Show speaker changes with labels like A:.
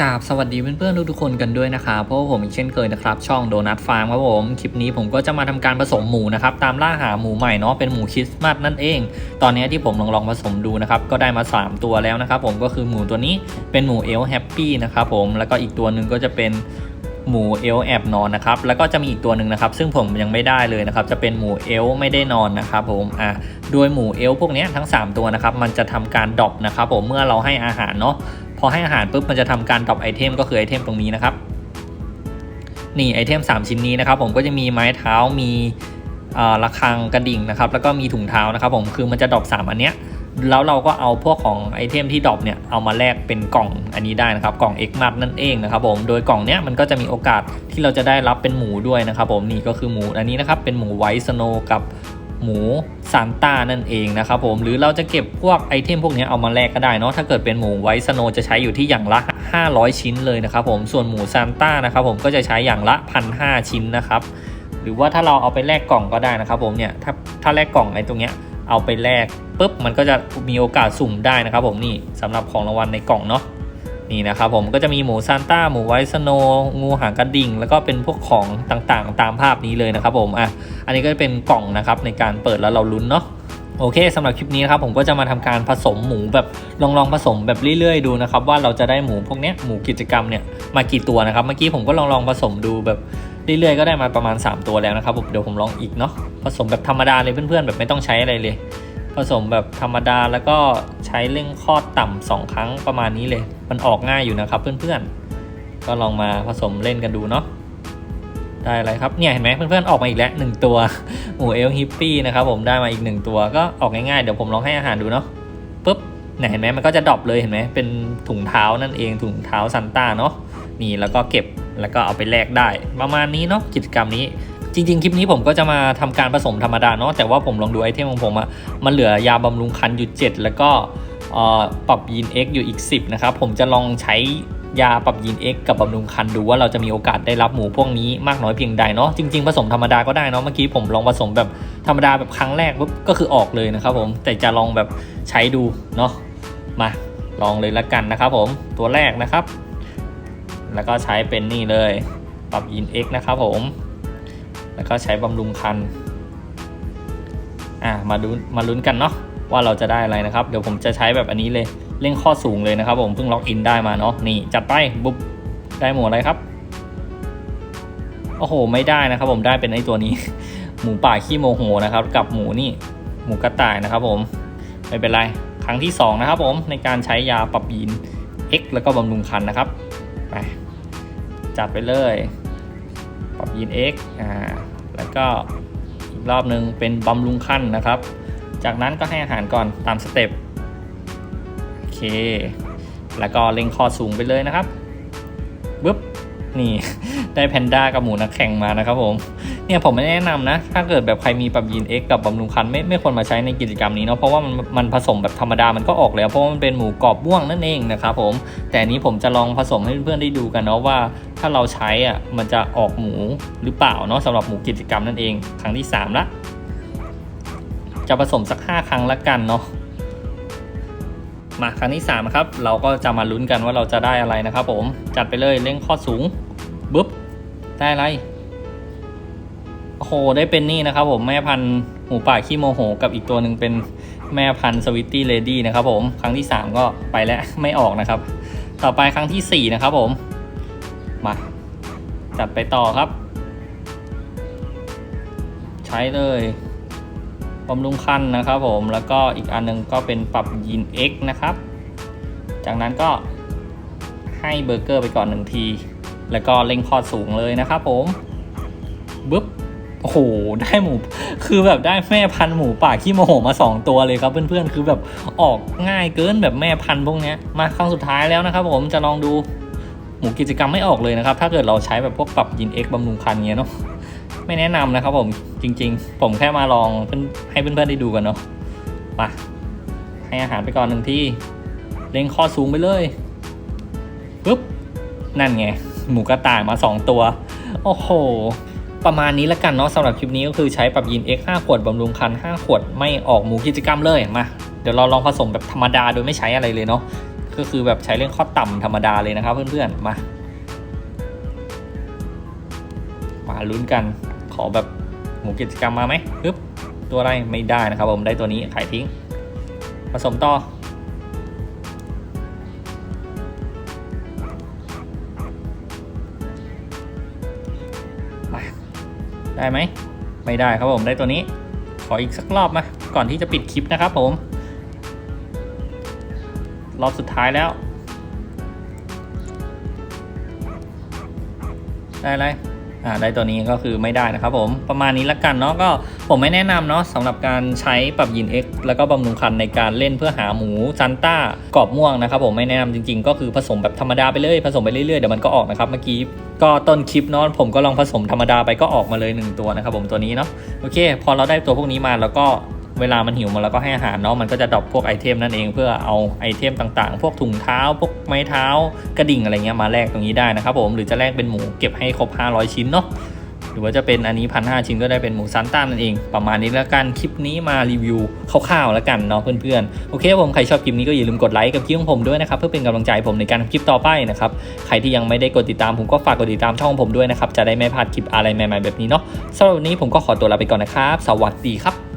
A: กราบสวัสดีเพื่อนๆทุกๆคนกันด้วยนะครับเพราะว่าผมอีกเช่นเคยนะครับ ช่องโดนัทฟาร์มครับผม คลิปนี้ผมก็จะมาทำการผสมหมูนะครับ ตามล่าหาหมูใหม่เนาะเป็นหมูคริสต์มาสนั่นเอง ตอนนี้ที่ผมลองลองผสมดูนะครับ ก็ได้มา 3 ตัวแล้วนะครับผมก็คือหมูตัวนี้เป็นหมูเอลแฮปปี้นะครับผมแล้วก็อีกตัวหนึ่งก็จะเป็นหมูเอลแอบนอนนะครับแล้วก็จะมีอีกตัวหนึ่งนะครับ ซึ่งผมยังไม่ได้เลยนะครับ จะเป็นหมูเอลไม่ได้นอนนะครับผมอะโดยหมูเอลพวกนี้ทั้ง 3 ตัวนะครับ มันจะทำการดรอปนะครับผมเมื่อเราให้อาหารเนาะ พอให้อาหารปุ๊บมันจะทำการดรอปไอเทมก็คือไอเทมตรงนี้นะครับ นี่ไอเทม 3 ชิ้นนี้นะครับ ผมก็จะมีไม้เท้ามีระฆังกระดิ่งนะครับ แล้วก็มีถุงเท้านะครับ ผมคือมันจะดรอป3อันเนี้ยแล้วเราก็เอาพวกของไอเทมที่ดรอปเนี่ยเอามาแลกเป็นกล่องอันนี้ได้นะครับ กล่อง X มัดนั่นเองนะครับผมโดยกล่องเนี้ยมันก็จะมีโอกาสที่เราจะได้รับเป็นหมูด้วยนะครับ ผมนี่ก็คือหมูอันนี้นะครับเป็นหมูไวท์สโนกับ หมูซานต้านั่นเองนะครับผมหรือเราจะเก็บพวกไอเทมพวกนี้เอามาแลกก็ได้เนาะถ้าเกิดเป็นหมูไวท์สโนจะใช้อยู่ที่อย่างละ 500 ชิ้นเลยนะครับผมส่วนหมูซานต้านะครับผมก็จะใช้อย่างละพันหชิ้นนะครับหรือว่าถ้าเราเอาไปแลกกล่องก็ได้นะครับผมเนี่ยถ้าถ้าแลกกล่องไอ้ตรงเนี้ยเอาไปแลกปุ๊บมันก็จะมีโอกาสสุ่มได้นะครับผมนี่สำหรับของรางวัลในกล่องเนาะ นี่นะครับผมก็จะมีหมูซานต้าหมูไวท์สโนงูหางกระดิ่ง แล้วก็เป็นพวกของต่างๆ ตามภาพนี้เลยนะครับผมอะอันนี้ก็เป็นกล่องนะครับในการเปิดแล้วเราลุ้นเนาะโอเคสำหรับคลิปนี้นะครับผมก็จะมาทำการผสมหมูแบบลองลองผสมแบบเรื่อยๆ ดูนะครับว่าเราจะได้หมูพวกเนี้ยหมูกิจกรรมเนี่ยมากี่ตัวนะครับเมื่อกี้ผมก็ลองลองผสมดูแบบเรื่อยๆก็ได้มาประมาณ 3 ตัวแล้วนะครับผมเดี๋ยวผมลองอีกเนาะผสมแบบธรรมดาเลยเพื่อนๆแบบไม่ต้องใช้อะไรเลย ผสมแบบธรรมดาแล้วก็ใช้เร่งคลอดต่ำสองครั้งประมาณนี้เลย มันออกง่ายอยู่นะครับ เพื่อนๆ ก็ลองมาผสมเล่นกันดูเนาะได้อะไรครับเนี่ยเห็นไหมเพื่อนๆออกมาอีกแล้วหนึ่งตัวหมูเอลฮิปปี้นะครับผมได้มาอีกหนึ่งตัวก็ออกง่ายๆเดี๋ยวผมลองให้อาหารดูเนาะปุ๊บเนี่ยเห็นไหมมันก็จะดรอปเลยเห็นไหมเป็นถุงเท้านั่นเองถุงเท้าซันต้าเนาะนี่แล้วก็เก็บแล้วก็เอาไปแลกได้ ประมาณนี้เนาะกิจกรรมนี้ จริง ๆ คลิปนี้ผมก็จะมาทำการผสมธรรมดาเนาะแต่ว่าผมลองดูไอเทมของผมอะมันเหลือยาบำรุงคันอยู่ 7 แล้วก็ ปรับยีน X อยู่อีก 10 นะครับ ผมจะลองใช้ยาปรับยีน X กับบำรุงคันดูว่าเราจะมีโอกาสได้รับหมูพวกนี้มากน้อยเพียงใดเนาะจริง ๆ ผสมธรรมดาก็ได้เนาะเมื่อกี้ผมลองผสมแบบธรรมดาแบบครั้งแรกปุ๊บก็คือออกเลยนะครับผมแต่จะลองแบบใช้ดูเนาะมาลองเลยละกันนะครับผมตัวแรกนะครับ แล้วก็ใช้เป็นนี่เลย ปรับยีน X นะครับผม แล้วก็ใช้บำรุงคันอ่ามาดูมาลุ้นกันเนาะ ว่าเราจะได้อะไรนะครับ เดี๋ยวผมจะใช้แบบอันนี้เลยเร่งข้อสูงเลยนะครับ ผมเพิ่งล็อกอินได้มาเนาะนี่จัดไปบุ๊บได้หมูอะไรครับโอ้โห ไม่ได้นะครับ ผมได้เป็นไอตัวนี้ หมูป่าขี้โมโหนะครับ กับหมูนี่หมูกระต่ายนะครับ ผมไม่เป็นไรครั้งที่ 2 นะครับ ผมในการใช้ยาปรับยีน X แล้วก็บำรุงคันนะครับไปจัดไปเลย ปรับยีน X อ่าแล้วก็อีกรอบหนึ่งเป็นบำรุงขั้นนะครับ จากนั้นก็ให้อาหารก่อนตามสเต็ปโอเค แล้วก็เล็งคอสูงไปเลยนะครับบึ๊บนี่ ได้แพนด้ากับหมูนักแข่งมานะครับผมเนี่ยผมไม่แนะนำนะ ถ้าเกิดแบบใครมีปรับยีน X กับบำรุงคันไม่ไม่ควรมาใช้ในกิจกรรมนี้เนาะเพราะว่ามันมันผสมแบบธรรมดามันก็ออกแล้ว เพราะว่ามันเป็นหมูกรอบบ้วงนั่นเองนะครับผมแต่นี้ผมจะลองผสมให้เพื่อนๆได้ดูกันเนาะว่า ถ้าเราใช้อะมันจะออกหมูหรือเปล่าเนาะสำหรับหมูกิจกรรมนั่นเอง ครั้งที่ 3 ละ จะผสมสัก 5 ครั้งละกันเนาะมาครั้งที่3ครับเราก็จะมาลุ้นกันว่าเราจะได้อะไรนะครับ ผมจัดไปเลยเร่งข้อสูงบึ๊บได้อะไรโอ้โหได้เป็นนี่นะครับ ผมแม่พันธุ์หมูป่าขี้โมโห กับอีกตัวหนึ่งเป็นแม่พันธุ์สวิตตี้เลดี้นะครับ ผมครั้งที่ 3 ก็ไปแล้วไม่ออกนะครับ ต่อไปครั้งที่ 4 นะครับ ผมมาจัดไปต่อครับ ใช้เลย บำรุงคันนะครับผมแล้วก็อีกอันนึงก็เป็นปรับยีน X นะครับ จากนั้นก็ให้เบอร์เกอร์ไปก่อนหนึ่งที แล้วก็เล็งคอดสูงเลยนะครับผมบึ๊บโอ้โหได้หมู คือแบบได้แม่พันธุ์หมูป่าขี้โมโหมา 2 ตัวเลยครับเพื่อนๆ คือแบบออกง่ายเกินแบบแม่พันธุ์พวกนี้มาครั้งสุดท้ายแล้วนะครับผมจะลองดูหมูกิจกรรมไม่ออกเลยนะครับ ถ้าเกิดเราใช้แบบพวกปรับยิน X บำรุงคันเงี้ยเนาะ ไม่แนะนำนะครับผมจริง ๆ ผมแค่มาลองให้เพื่อนๆได้ดูกันเนาะมาให้อาหารไปก่อนหนึ่งที่เล็งคอสูงไปเลยปุ๊บนั่นไง หมูกระต่ายมา 2 ตัว โอ้โห ประมาณนี้แล้วกันเนาะสำหรับคลิปนี้ก็คือใช้ปรับยีน X 5ขวดบำรุงคัน 5 ขวด ไม่ออกหมูกิจกรรมเลยมาเดี๋ยวเราลองผสมแบบธรรมดาโดยไม่ใช้อะไรเลยเนาะก็คือแบบใช้เรื่องข้อต่ำธรรมดาเลยนะครับเพื่อนๆมา มาลุ้นกัน อแบบหมูกิจกรรมมาไหมปึ๊บตัวอะไรไม่ได้นะครับผมได้ตัวนี้ขายทิ้ง ผสมต่อได้ไหมไม่ได้ครับผมได้ตัวนี้ ขออีกสักรอบมาก่อนที่จะปิดคลิปนะครับผม รอบสุดท้ายแล้ว ได้เลย อ่าได้ตัวนี้ก็คือไม่ได้นะครับผมประมาณนี้ละกันเนาะก็ผมไม่แนะนำเนาะสำหรับการใช้ปรับยิน X แล้วก็บำรุงคันในการเล่นเพื่อหาหมูซันต้ากรอบม่วงนะครับผมไม่แนะนำจริง ๆ ก็คือผสมแบบธรรมดาไปเลยผสมไปเรื่อยๆเดี๋ยวมันก็ออกนะครับเมื่อกี้ก็ต้นคลิปเนาะผมก็ลองผสมธรรมดาไปก็ออกมาเลยหนึ่งตัวนะครับผมตัวนี้เนาะโอเค พอเราได้ตัวพวกนี้มาแล้วก็ เวลามันหิวมาแล้วก็ให้อาหารเนาะมันก็จะดรอปพวกไอเทมนั่นเองเพื่อเอาไอเทมต่างๆ พวกถุงเท้า พวกไม้เท้ากระดิ่งอะไรเงี้ยมาแลกตรงนี้ได้นะครับผมหรือจะแลกเป็นหมูเก็บให้ครบ 500 ชิ้นเนาะหรือว่าจะเป็นอันนี้พันห้าชิ้นก็ได้เป็นหมูซันต้านั่นเอง ประมาณนี้แล้วกัน คลิปนี้มารีวิวคร่าวๆแล้วกันเนาะเพื่อนๆ โอเคผมใครชอบคลิปนี้ก็อย่าลืมกดไลค์กับคลิปของผมด้วยนะครับ เพื่อเป็นกำลังใจผมในการทำคลิปต่อไปนะครับ ใครที่ยังไม่ได้กดติดตามผมก็ฝากกดติดตามช่องผมด้วยนะครับ จะได้ไม่พลาดคลิปอะไรใหม่ๆแบบนี้เนาะสำหรับวันนี้ผมก็ขอตัวลาไปก่อนนะครับ สวัสดีครับ